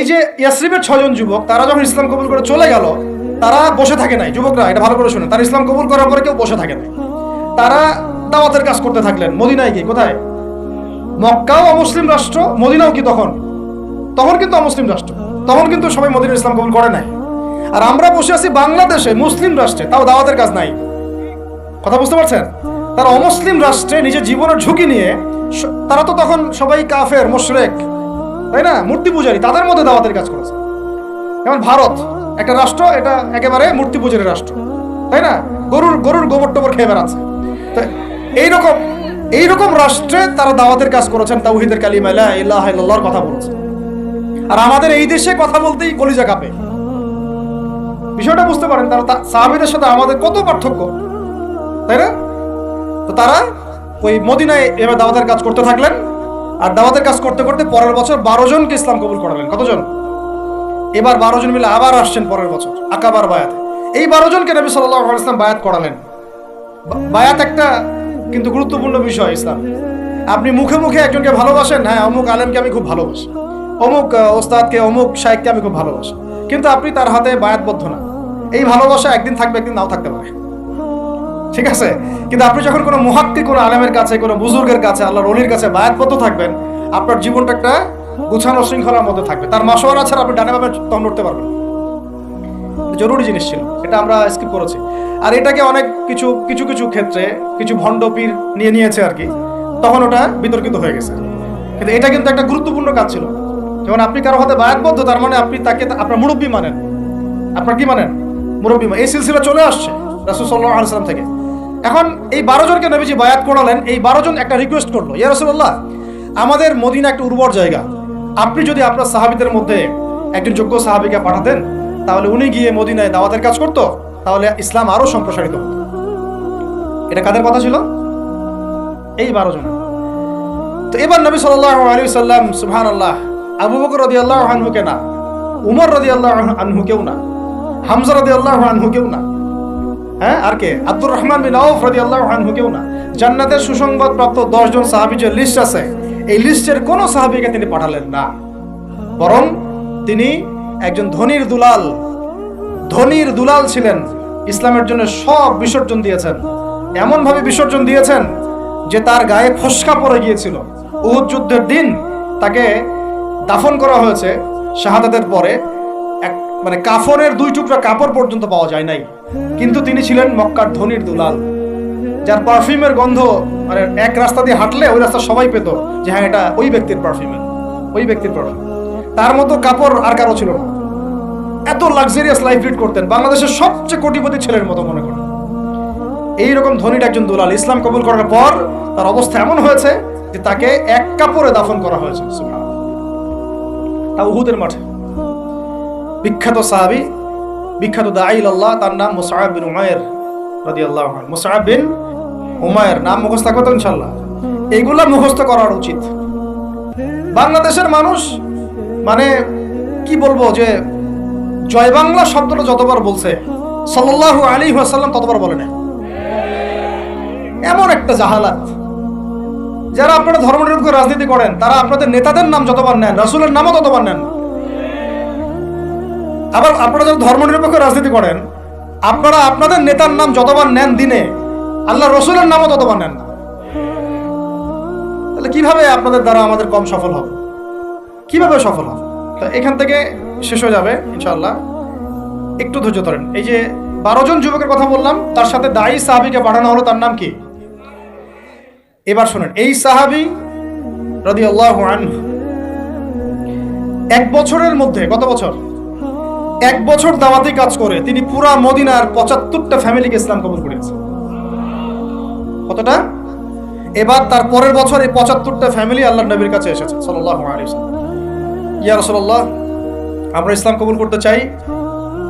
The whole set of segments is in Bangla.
এই যে ইয়াসরিবের ছজন যুবক, তারা যখন ইসলাম কবুল করে চলে গেল, তারা বসে থাকে নাই। যুবকরা, এটা ভালো করে শুনে। তারা ইসলাম কবুল করার পরে কেউ বসে থাকে নাই। তারা দাওয়াতের কাজ করতে থাকলেন। মদিনায় কি কোথায়? মক্কাও অমুসলিম রাষ্ট্র, মদিনাও কি তখন? তখন কিন্তু অমুসলিম রাষ্ট্র। তখন কিন্তু সবাই মদিনা ইসলাম কবুল করে নাই। আর আমরা বসে আছি বাংলাদেশে, মুসলিম রাষ্ট্রে। তাও দাওয়াতের কাজ নাই। কথা বুঝতে পারছেন? তারা অমুসলিম রাষ্ট্রে নিজের জীবনের ঝুঁকি নিয়ে তারা তো তখন সবাই কাফের, মোশরেক। তাই না? মূর্তি পূজারী, তাদের মধ্যে দাওয়াতের কাজ করেছে। যেমন ভারত, একটা রাষ্ট্র, এটা একেবারে মূর্তি পূজারী রাষ্ট্র। তাই না? গরুর গরুর গোবর টোবর খেয়ে বেড়াচ্ছে। তো এইরকম এইরকম রাষ্ট্রে তারা দাওয়াতের কাজ করেছেন, তাওহিদের কালিমা, লা ইলাহা ইল্লাল্লাহর কথা বলেছেন আর আমাদের এই দেশে কথা বলতেই কলিজা কাঁপে। বিষয়টা বুঝতে পারেন, তারা সাহাবীদের সাথে আমাদের কত পার্থক্য। তাই না? তো তারা ওই মদিনায় এবার দাওয়াতের কাজ করতে থাকলেন। আর দাওয়াতের কাজ করতে করতে পরের বছর বারো জনকে ইসলাম কবুল করালেন। কতজন? এবার বারো জন মিলে আবার আসছেন পরের বছর, আকাবার বায়াতে। এই বারো জনকে নবী সাল্লাহ ইসলাম বায়াত করালেন। বায়াত একটা কিন্তু গুরুত্বপূর্ণ বিষয় ইসলাম। আপনি মুখে মুখে একজনকে ভালোবাসেন হ্যাঁ অমুক আলেমকে আমি খুব ভালোবাসি। অমুক ওস্তাদকে, অমুক শাহেককে আমি খুব ভালোবাসি। কিন্তু আপনি তার হাতে বায়াতবদ্ধ না। এই ভালোবাসা একদিন থাকবে, একদিন নাও থাকতে পারে। ঠিক আছে? কিন্তু আপনি যখন কোনো মুহাক্কি কোনো আলেমের কাছে, কোনো বুজুর্গের কাছে, আল্লাহর অলির কাছে বায়াতবদ্ধ থাকবেন, আপনার জীবনটা একটা গুছানো, শৃঙ্খলার মধ্যে থাকবে। তার মাসোয়ারা ছাড়া আপনি ডানে ভাবে তখন উঠতে পারবেন জরুরি জিনিস ছিল। এটা আমরা স্কিপ করেছি। আর এটাকে অনেক কিছু কিছু কিছু ক্ষেত্রে কিছু ভণ্ড পীর নিয়ে নিয়েছে আর কি। তখন ওটা বিতর্কিত হয়ে গেছে। কিন্তু এটা কিন্তু একটা গুরুত্বপূর্ণ কাজ ছিল। যেমন আপনি কারও হাতে বায়াতবদ্ধ, তার মানে আপনি তাকে, আপনার মুরব্বী মানেন। আপনার কি মানেন? মুরব্বী এই সিলসিলা চলে আসছে রাসুল সাল্লাহ আলসালাম থেকে। এখন এই বারো জনকে নবীজি বায়াত করালেন, এই বারো জন একটা রিকোয়েস্ট করল, ইয়া রসুল্লাহ আমাদের মদিনা একটা উর্বর জায়গা। আপনি যদি আপনার সাহাবিদের মধ্যে একজন যোগ্য সাহাবিকে পাঠাতেন, তাহলে উনি গিয়ে মদিনায় দাওয়াতের কাজ করতো, তাহলে ইসলাম আরও সম্প্রসারিত হতো। এটা কাদের কথা ছিল? এই বারো জন তো এবার নবী সাল্লাহ আলী সাল্লাম সুবহান আল্লাহ আবু বকর রদি আল্লাহ আনহুকে না, উমর রদি আল্লাহ আনহুকেও না, হামজা রদি আল্লাহ আনহুকেও না হ্যাঁ আর কে? আব্দুর রহমান বিন আউফ রদি আল্লাহ আনহুকেও না। জান্নাতের সুসংবাদ প্রাপ্ত দশজন সাহাবি যে লিস্ট আছে, এই লিস্টের কোনো সাহাবিকে তিনি পাঠালেন না। বরং তিনি একজন ধনির দুলাল। ধনির দুলাল ছিলেন, ইসলামের জন্য সব বিসর্জন দিয়েছেন। এমন ভাবে বিসর্জন দিয়েছেন যে তার গায়ে ফসকা পড়ে গিয়েছিল। উহুদ যুদ্ধের দিন তাকে দাফন করা হয়েছে শাহাদাতের পরে। মানে কাফনের দুই টুকরা কাপড় পর্যন্ত পাওয়া যায় নাই। কিন্তু তিনি ছিলেন মক্কার ধনির দুলাল, যার পারফিউমের গন্ধ মানে এক রাস্তা দিয়ে হাঁটলে ওই রাস্তা সবাই পেত যে হ্যাঁ এটা ওই ব্যক্তির পারফিউমের ওই ব্যক্তির পারফিউম তার মতো কাপড় আর কারও ছিল না। এত লাক্সারিয়াস লাইফ লিড করতেন, বাংলাদেশের সবচেয়ে কোটিপতি ছেলের মতো মনে করেন। এইরকম ধনীর একজন দুলাল ইসলাম কবুল করার পর তার অবস্থা এমন হয়েছে যে তাকে এক কাপড়ে দাফন করা হয়েছে। তা উহুদের মাঠে বিখ্যাত সাহাবি, বিখ্যাত দাইল আল্লাহ, তার নাম মুসাআব বিন উমায়ের আনহু। মুসাআব বিন উমায়ের নাম মুখস্থ করতে ইনশাল্লাহ এইগুলা মুখস্থ করার উচিত। বাংলাদেশের মানুষ মানে কি বলব যে, জয় বাংলা শব্দটা যতবার বলছে, সাল্লাল্লাহু আলী ওয়াসাল্লাম ততবার বলে না এমন একটা জাহালাত। যারা আপনারা ধর্মনিরপেক্ষ রাজনীতি করেন, তারা আপনাদের নেতাদের নাম যতবার নেন, রাসূলের নামও ততবার নেন। না আবার আপনারা যারা ধর্মনিরপেক্ষ রাজনীতি করেন, আপনারা আপনাদের নেতার নাম যতবার নেন দিনে আল্লাহ রসুলের নামও ততবার নেন না। তাহলে কীভাবে আপনাদের দ্বারা আমাদের কম সফল হবে? কীভাবে সফল হবে? তো এখান থেকে শেষ হয়ে যাবে ইনশাল্লাহ একটু ধৈর্য ধরেন। এই যে বারো জন যুবকের কথা বললাম, তার সাথে দায়ী সাহাবিকে পাঠানো হলো, তার নাম কি? এবার শোনেন, এই সাহাবি রদি আল্লাহ এক বছরের মধ্যে, কত বছর? এক বছর দাওয়াতি কাজ করে তিনি পুরা মদিনার পঁচাত্তরটা ফ্যামিলিকে ইসলাম কবুল করেছে। কতটা? এবার তার পরের বছর এই পঁচাত্তরটা ফ্যামিলি আল্লাহ নবীর কাছে এসেছে সাল্লাহ ইয়া রসল্লাহ আমরা ইসলাম কবুল করতে চাই।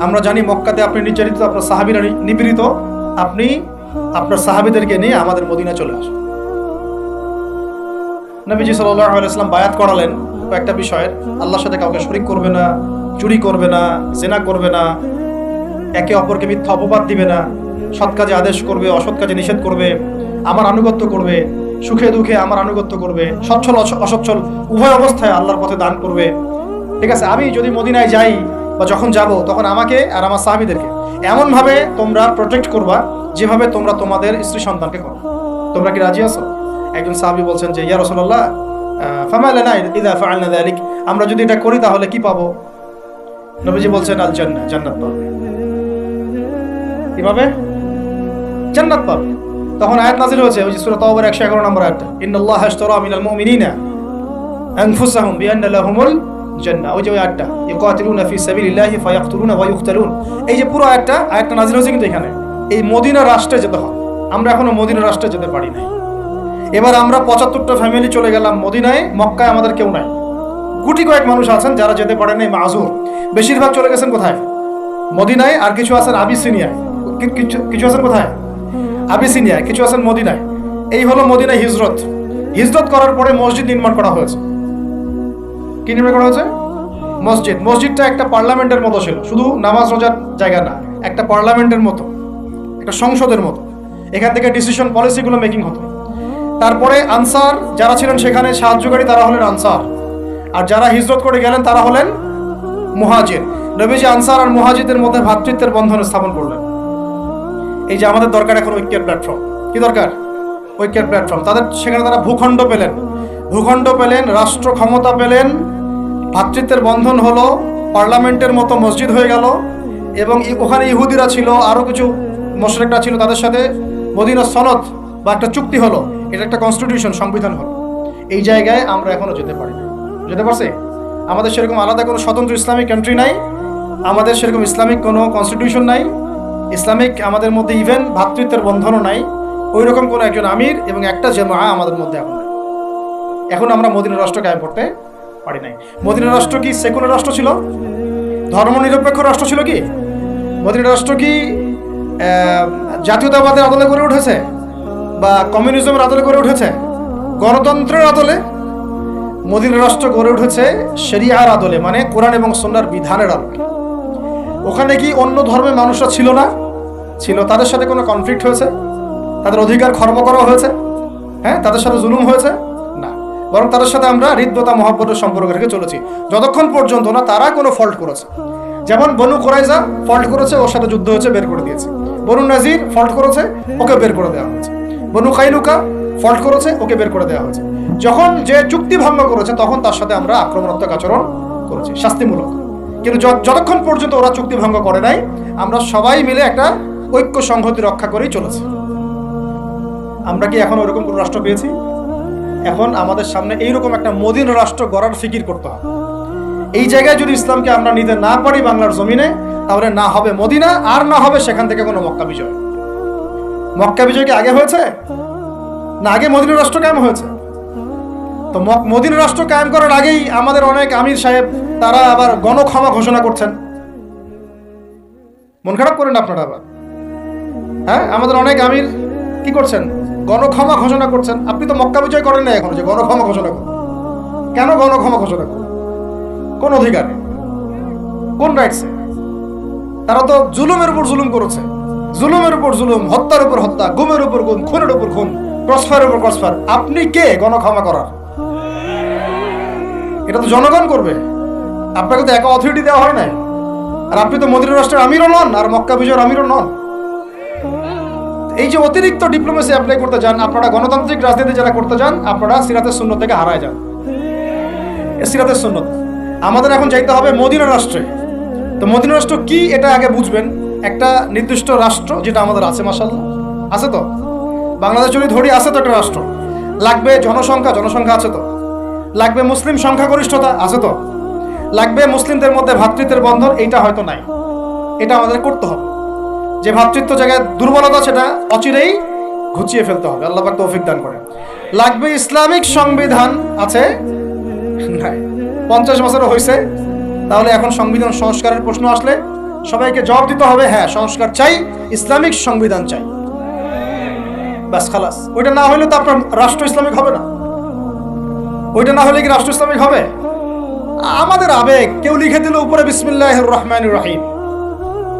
আমরা জানি মক্কাতে আপনি নির্যাতিত, আপনার সাহাবিরা নিপীড়িত। আপনি আপনার সাহাবিদেরকে নিয়ে আমাদের মদিনা চলে আসুন। নবীজি সাল্লাহ ইসলাম বায়াত করালেন কয়েকটা বিষয়ের। আল্লাহর সাথে কাউকে শরিক করবে না। চুরি করবে না, জেনা করবে না, একে অপরকে মিথ্যা অপবাদ দিবে না, সৎ কাজে আদেশ করবে, অসৎ কাজে নিষেধ করবে, আমার আনুগত্য করবে, সুখে দুঃখে আমার আনুগত্য করবে, সচ্ছল অসচ্ছল, উভয় অবস্থায় আল্লাহর পথে দান করবে। ঠিক আছে, আমি যদি মদিনায় যাই বা যখন যাব, তখন আমাকে আর আমার সাহাবিদেরকে এমনভাবে তোমরা প্রোটেক্ট করবা, যেভাবে তোমরা তোমাদের স্ত্রী সন্তানকে করো। তোমরা কি রাজি আছো? একজন সাহাবি বলছেন যে, ইয়া রসল্লাহ ফামালানা ইদা ফাআলনা আমরা যদি এটা করি তাহলে কি পাবো? নবীজি বলছেন, আল জান্নাহ জান্নাত পাবে। কীভাবে? জান্নাত পাবে। তখন আয়াত নাজিল হয়েছে, ওই সূরা তাওবার 111 নম্বর আয়াত ইন্নাল্লাহ আশতারা মিনাল মুমিনিনা আনফুসাহুম বিআন্না লাহুমুল জান্নাহ। ওই যে আয়াতটা ইকাতিলুনা ফি সাবিলিল্লাহি ফায়াকতুলুনা ওয়া ইউকতালুন এই যে পুরো আয়াতটা আয়াতটা নাজিল হয়েছে কিন্তু এখানে। এই মদিনা রাষ্ট্রে যেতে হয় আমরা এখনও মদিনা রাষ্ট্রে যেতে পারি নাই। এবার আমরা পঁচাত্তরটা ফ্যামিলি চলে গেলাম মদিনায়, মক্কায় আমাদের কেউ নাই। গুটি কয়েক মানুষ আছেন যারা যেতে পারেন এই মাজুর বেশিরভাগ চলে গেছেন কোথায়? মদিনায় আর কিছু আছেন আবিসিনিয়ায়। কিছু কিছু আছেন কোথায়? আবিসিনিয়ায়, কিছু আছেন মদিনায়। এই হলো মদিনায় হিজরত। হিজরত করার পরে মসজিদ নির্মাণ করা হয়েছে। কি নির্মাণ করা হয়েছে? মসজিদ। মসজিদটা একটা পার্লামেন্টের মতো ছিল। শুধু নামাজ রোজার জায়গা না, একটা পার্লামেন্টের মতো, একটা সংসদের মতো। এখান থেকে ডিসিশন পলিসিগুলো মেকিং হতো। তারপরে আনসার যারা ছিলেন সেখানে সাহায্যকারী তারা হলেন আনসার। আর যারা হিজরত করে গেলেন, তারা হলেন মুহাজির। নবীজি আনসার আর মুহাজিদের মধ্যে ভ্রাতৃত্বের বন্ধন স্থাপন করলেন। এই যে আমাদের দরকার এখন ঐক্যের প্ল্যাটফর্ম কি দরকার? ঐক্যের প্ল্যাটফর্ম তাদের সেখানে তারা ভূখণ্ড পেলেন। ভূখণ্ড পেলেন, রাষ্ট্র ক্ষমতা পেলেন ভ্রাতৃত্বের বন্ধন হলো, পার্লামেন্টের মতো মসজিদ হয়ে গেল, এবং ওখানে ইহুদিরা ছিল আরও কিছু মোশরেকরা ছিল, তাদের সাথে মদিনা সনদ বা একটা চুক্তি হলো। এটা একটা কনস্টিটিউশন সংবিধান হলো। এই জায়গায় আমরা এখনও যেতে পারি না যেতে পারছি আমাদের সেরকম আলাদা কোনো স্বতন্ত্র ইসলামিক কান্ট্রি নাই, আমাদের সেরকম ইসলামিক কোনো কনস্টিটিউশন নাই, ইসলামিক আমাদের মধ্যে ইভেন ভ্রাতৃত্বের বন্ধনও নাই ওই রকম কোনো একজন আমির এবং একটা জামা আমাদের মধ্যে এখন নাই। এখন আমরা মদিনা রাষ্ট্র কায়েম করতে পারি নাই। মদিনা রাষ্ট্র কি সেকুলার রাষ্ট্র ছিল? ধর্মনিরপেক্ষ রাষ্ট্র ছিল কি? মদিনা রাষ্ট্র কি জাতীয়তাবাদের আদলে গড়ে উঠেছে? বা কমিউনিজমের আদলে গড়ে উঠেছে? গণতন্ত্রের আদলে মদিনা রাষ্ট্র গড়ে উঠেছে শরিয়ার আদলে মানে কোরআন এবং সন্ন্যার বিধানের আলোকে। ওখানে কি অন্য ধর্মের মানুষরা ছিল না? ছিল, তাদের সাথে কোনো কনফ্লিক্ট হয়েছে? তাদের অধিকার খর্ব করা হয়েছে? হ্যাঁ তাদের সাথে জুলুম হয়েছে? না। বরং তাদের সাথে আমরা হৃদয়তা মহাব্বতের সম্পর্ক রেখে চলেছি। যতক্ষণ পর্যন্ত না তারা কোনো ফল্ট করেছে। যেমন বনু কোরাইজা ফল্ট করেছে, ওর সাথে যুদ্ধ হয়েছে, বের করে দিয়েছে। বনু নাজির ফল্ট করেছে, ওকে বের করে দেওয়া হয়েছে। বনু কাইনুকা ফল্ট করেছে, ওকে বের করে দেওয়া হয়েছে। যখন যে চুক্তি ভঙ্গ করেছে, তখন তার সাথে আমরা আক্রমণাত্মক আচরণ করেছি, শাস্তিমূলক। কিন্তু যতক্ষণ পর্যন্ত ওরা চুক্তি ভঙ্গ করে নাই, আমরা সবাই মিলে একটা ঐক্য সংহতি রক্ষা করেই চলেছি। আমরা কি এখন ওরকম কোনো রাষ্ট্র পেয়েছি? এখন আমাদের সামনে এইরকম একটা মদিন রাষ্ট্র গড়ার ফিকির করতে হবে। এই জায়গায় যদি ইসলামকে আমরা নিতে না পারি বাংলার জমিনে, তাহলে না হবে মদিনা আর না হবে সেখান থেকে কোনো মক্কা বিজয়। মক্কা বিজয় কি আগে হয়েছে? না, আগে মদিনা রাষ্ট্র কেমন হয়েছে? তো মদিনা রাষ্ট্র কায়েম করার আগেই আমাদের অনেক আমির সাহেব, তারা আবার গণক্ষমা ঘোষণা করছেন। মন খারাপ করেন আপনারা আবার। হ্যাঁ আমাদের অনেক আমির কি করছেন? গণক্ষমা ঘোষণা করছেন। আপনি তো মক্কা বিজয় করেন না এখন যে গণক্ষমা ঘোষণা করুন কেন গণক্ষমা ঘোষণা করুন কোন অধিকার? কোন রাইটসে তারা তো জুলুমের উপর জুলুম করেছে। জুলুমের উপর জুলুম, হত্যার উপর হত্যা, গুমের উপর গুম, খুনের উপর খুন ক্রসফায়ারের উপর ক্রসফায়ার আপনি কে গণক্ষমা করার? এটা তো জনগণ করবে। আপনাকে তো একা অথরিটি দেওয়া হয় না আর আপনি তো মদিনা রাষ্ট্রের আমিরও নন, আর মক্কা বিজয়ের আমিরও নন। এই যে অতিরিক্ত ডিপ্লোমেসি অ্যাপ্লাই করতে যান, আপনারা গণতান্ত্রিক রাজনীতি যারা করতে যান, আপনারা সিরাতের শূন্য থেকে হারায় যান। সিরাতের সুন্নত। আমাদের এখন যাইতে হবে মদিনা রাষ্ট্রে। তো মদিনা রাষ্ট্র কি এটা আগে বুঝবেন? একটা নির্দিষ্ট রাষ্ট্র যেটা আমাদের আছে মাসাল্লাহ আছে তো? বাংলাদেশ যদি ধরি, আছে তো একটা রাষ্ট্র। লাগবে জনসংখ্যা জনসংখ্যা আছে তো? লাগবে মুসলিম সংখ্যাগরিষ্ঠতা, আছে তো? লাগবে মুসলিমদের মধ্যে ভ্রাতৃত্বের বন্ধন, এইটা হয়তো নাই। এটা আমাদের করতে হবে। যে ভ্রাতৃত্ব জায়গায় দুর্বলতা, সেটা অচিরেই ঘুচিয়ে ফেলতে হবে। আল্লাহ পাক তৌফিক দান করে লাগবে ইসলামিক সংবিধান আছে? পঞ্চাশ বছরও হয়েছে তাহলে এখন সংবিধান সংস্কারের প্রশ্ন আসলে সবাইকে জবাব দিতে হবে হ্যাঁ সংস্কার চাই, ইসলামিক সংবিধান চাই। ব্যাস, খালাস। ওইটা না হলে তো আপনার রাষ্ট্র ইসলামিক হবে না। ওইটা না হলে কি রাষ্ট্র ইসলামিক হবে? আমাদের আবেগ কেউ লিখে দিল উপরে বিসমিল্লাহ রহমান রাহিম।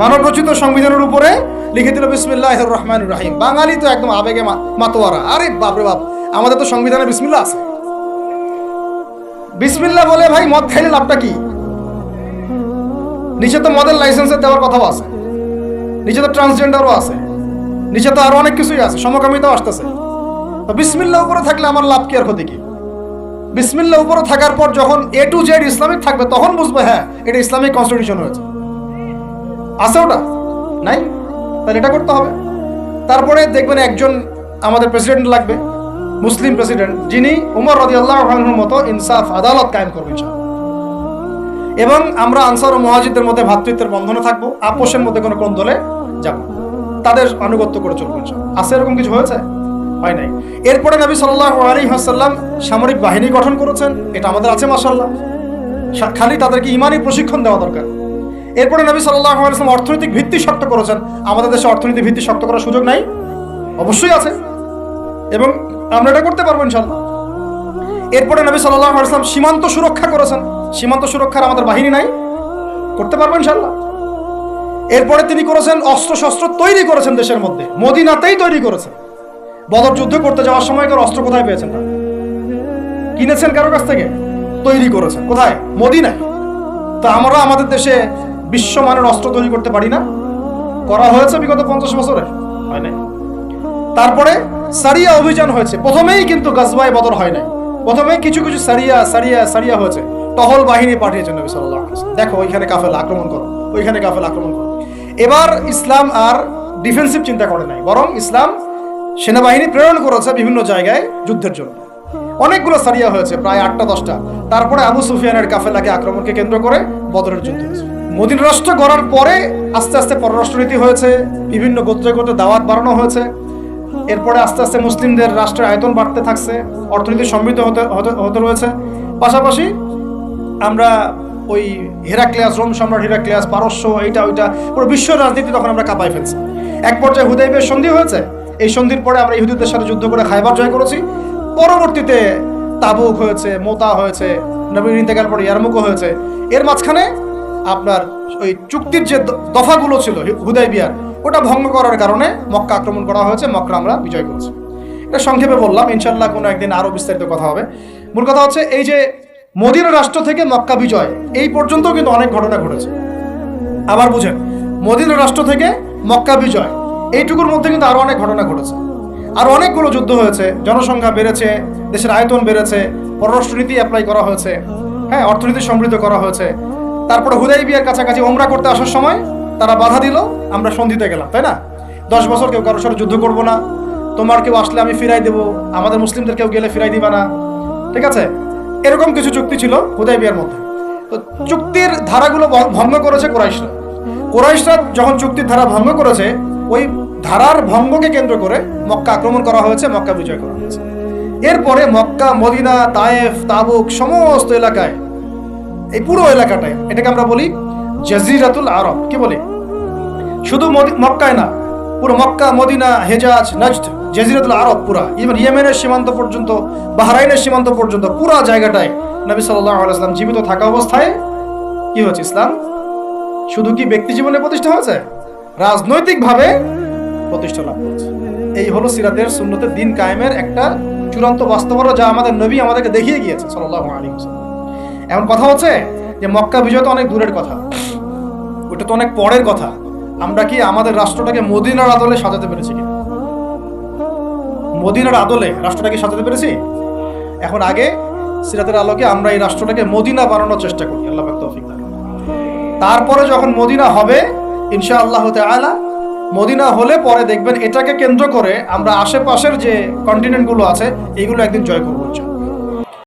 মানব রচিত সংবিধানের উপরে লিখে দিল বিসমিল্লাহ রহমান রাহিম। বাঙালি তো একদম আবেগে মাতোয়ারা। আরে বাপরে বাপ, আমাদের তো সংবিধানে বিসমিল্লাহ আছে। বিসমিল্লাহ বলে ভাই, মদ খাইলে লাভটা কি? নিচে তো মদের লাইসেন্সের দেওয়ার কথাও আছে। নিচে তো ট্রান্সজেন্ডারও আছে। নিচে তো আরও অনেক কিছুই আছে। সমকামিতাও আসতেছে। তো বিসমিল্লা উপরে থাকলে আমার লাভ কি আর ক্ষতি কি? বিসমিল্লা উপরে থাকার পর যখন এ টু জেড ইসলামিক থাকবে, তখন বুঝবে হ্যাঁ এটা ইসলামিক কনস্টিটিউশন হয়েছে। আছে ওটা? নাই? তাহলে এটা করতে হবে। তারপরে দেখবেন একজন আমাদের প্রেসিডেন্ট লাগবে, মুসলিম প্রেসিডেন্ট যিনি উমর রদি আল্লাহ মতো ইনসাফ, আদালত কায়েম করবে এবং আমরা আনসার ও মহাজিদের মধ্যে ভ্রাতৃত্বের বন্ধনে থাকব, আপোষের মধ্যে কোনো কোন দলে যাব তাদের আনুগত্য করে চলবো। আছে এরকম কিছু হয়েছে? হয় নাই। এরপরে নবী সাল্লাহ আলী হাসাল্লাম সামরিক বাহিনী গঠন করেছেন। এটা আমাদের আছে মাসাল্লাহ খালি তাদেরকে ইমানি প্রশিক্ষণ দেওয়া দরকার। এরপরে নবী সাল্লাহ আলাইসলাম অর্থনৈতিক ভিত্তি শক্ত করেছেন। আমাদের দেশে অর্থনৈতিক ভিত্তি শক্ত করার সুযোগ নাই। অবশ্যই আছে। এবং আমরা এটা করতে পারব ইনশাল্লাহ এরপরে নবী সাল্লাহ আলাইসলাম সীমান্ত সুরক্ষা করেছেন। সীমান্ত সুরক্ষার আমাদের বাহিনী নাই। করতে পারব ইনশাল্লাহ এরপরে তিনি করেছেন অস্ত্র শস্ত্র তৈরি করেছেন দেশের মধ্যে। মদিনাতেই তৈরি করেছেন। বদর যুদ্ধ করতে যাওয়ার সময় কার অস্ত্র কোথায় পেয়েছেন না কিনেছেন কারও কাছ থেকে? তৈরি করেছেন। কোথায়? মদিনায়। তো আমরা আমাদের দেশে বিশ্বমানের অস্ত্র তৈরি করতে পারি না। করা হয়েছে বিগত পঞ্চাশ বছরে। হয় নাই। তারপরে সারিয়া অভিযান হয়েছে। প্রথমেই কিন্তু গাজবাই বদর হয় নাই। প্রথমেই কিছু কিছু সারিয়া সারিয়া সারিয়া হয়েছে। টহল বাহিনী পাঠিয়েছেন নবী ওয়াসাল্লাম। দেখো ওইখানে কাফেলা আক্রমণ করো ওইখানে কাফেলা আক্রমণ করো। এবার ইসলাম আর ডিফেন্সিভ চিন্তা করে নাই বরং ইসলাম সেনাবাহিনী প্রেরণ করেছে বিভিন্ন জায়গায় যুদ্ধের জন্য। অনেকগুলো সারিয়া হয়েছে, প্রায় আটটা, দশটা। তারপরে আবু সুফিয়ানের কাফেলাকে আক্রমণকে কেন্দ্র করে বদরের যুদ্ধ হয়েছে। মদিন রাষ্ট্র গড়ার পরে আস্তে আস্তে পররাষ্ট্রনীতি হয়েছে, বিভিন্ন গোত্রে গোত্রে দাওয়াত বাড়ানো হয়েছে। এরপরে আস্তে আস্তে মুসলিমদের রাষ্ট্রের আয়তন বাড়তে থাকছে, অর্থনীতি সমৃদ্ধ হতে, হতে- রয়েছে। পাশাপাশি আমরা ওই হেরাক্লিয়াস, রোম সম্রাট হেরাক্লিয়াস, পারস্য, এইটা, ওইটা, পুরো বিশ্ব রাজনীতি তখন আমরা কাঁপাই ফেলছি। এক পর্যায়ে হুদাইবের সন্ধি হয়েছে এই সন্ধির পরে আমরা ইহুদিদের সাথে যুদ্ধ করে খাইবার জয় করেছি। পরবর্তীতে তাবুক হয়েছে, মোতা হয়েছে নবীন ইন্তেকাল পরে ইয়ারমুকও হয়েছে। এর মাঝখানে আপনার ওই চুক্তির যে দফাগুলো ছিল হুদাই বিয়ার, ওটা ভঙ্গ করার কারণে মক্কা আক্রমণ করা হয়েছে, মক্কা আমরা বিজয় করেছি। এটা সংক্ষেপে বললাম ইনশাল্লাহ কোনো একদিন আরও বিস্তারিত কথা হবে। মূল কথা হচ্ছে, এই যে মদিনা রাষ্ট্র থেকে মক্কা বিজয়, এই পর্যন্তও কিন্তু অনেক ঘটনা ঘটেছে। আবার বুঝেন, মদিনা রাষ্ট্র থেকে মক্কা বিজয় এইটুকুর মধ্যে কিন্তু আরও অনেক ঘটনা ঘটেছে। আর অনেকগুলো যুদ্ধ হয়েছে। জনসংখ্যা বেড়েছে, দেশের আয়তন বেড়েছে পররাষ্ট্রনীতি অ্যাপ্লাই করা হয়েছে হ্যাঁ অর্থনীতি সমৃদ্ধ করা হয়েছে। তারপরে হুদাই বিয়ার কাছাকাছি ওমরা করতে আসার সময় তারা বাধা দিল, আমরা সন্ধিতে গেলাম, তাই না? দশ বছর কেউ কারোর সাথে যুদ্ধ করব না। তোমার কেউ আসলে আমি ফিরাই দেবো, আমাদের মুসলিমদের কেউ গেলে ফিরাই দিবা না। ঠিক আছে? এরকম কিছু চুক্তি ছিল হুদাই বিয়ার মধ্যে। তো চুক্তির ধারাগুলো ভঙ্গ করেছে কোরাইশরা। কোরাইশরা যখন চুক্তির ধারা ভঙ্গ করেছে ওই ধারার ভঙ্গকে কেন্দ্র করে মক্কা আক্রমণ করা হয়েছে, মক্কা বিজয় করা হয়েছে। এরপরে মক্কা, মদিনা, তায়েফ, তাবুক সমস্ত এলাকায়, এই পুরো এলাকাটায়, এটাকে আমরা বলি জাজিরাতুল আরব। কি বলি? শুধু মক্কায় না, পুরো মক্কা, মদিনা, হেজাজ, নজদ, জাজিরাতুল আরব পুরা ইভেন ইয়েমেনের সীমান্ত পর্যন্ত, বাহরাইনের সীমান্ত পর্যন্ত, পুরা জায়গাটায় নবী সাল্লাল্লাহু আলাইহি সাল্লাম জীবিত থাকা অবস্থায় কি হচ্ছে ইসলাম? শুধু কি ব্যক্তি জীবনে প্রতিষ্ঠা হয়েছে? রাজনৈতিকভাবে প্রতিষ্ঠা লাভ করেছে। এই হলো সিরাতের সুন্নতের দিন কায়েমের একটা চূড়ান্ত বাস্তবতা যা আমাদের নবী আমাদেরকে দেখিয়ে গিয়েছে আলাইহি ওয়াসাল্লাম। এখন কথা হচ্ছে যে মক্কা বিজয় তো অনেক দূরের কথা, ওটা তো অনেক পরের কথা। আমরা কি আমাদের রাষ্ট্রটাকে মদিনার আদলে সাজাতে পেরেছি কি মদিনার আদলে রাষ্ট্রটাকে সাজাতে পেরেছি? এখন আগে সিরাতের আলোকে আমরা এই রাষ্ট্রটাকে মদিনা বানানোর চেষ্টা করি, আল্লাহ তারপরে যখন মদিনা হবে ইনশা আল্লাহ তালা মদিনা হলে পরে দেখবেন এটাকে কেন্দ্র করে আমরা আশেপাশের যে কন্টিনেন্টগুলো আছে এইগুলো একদিন জয় করব।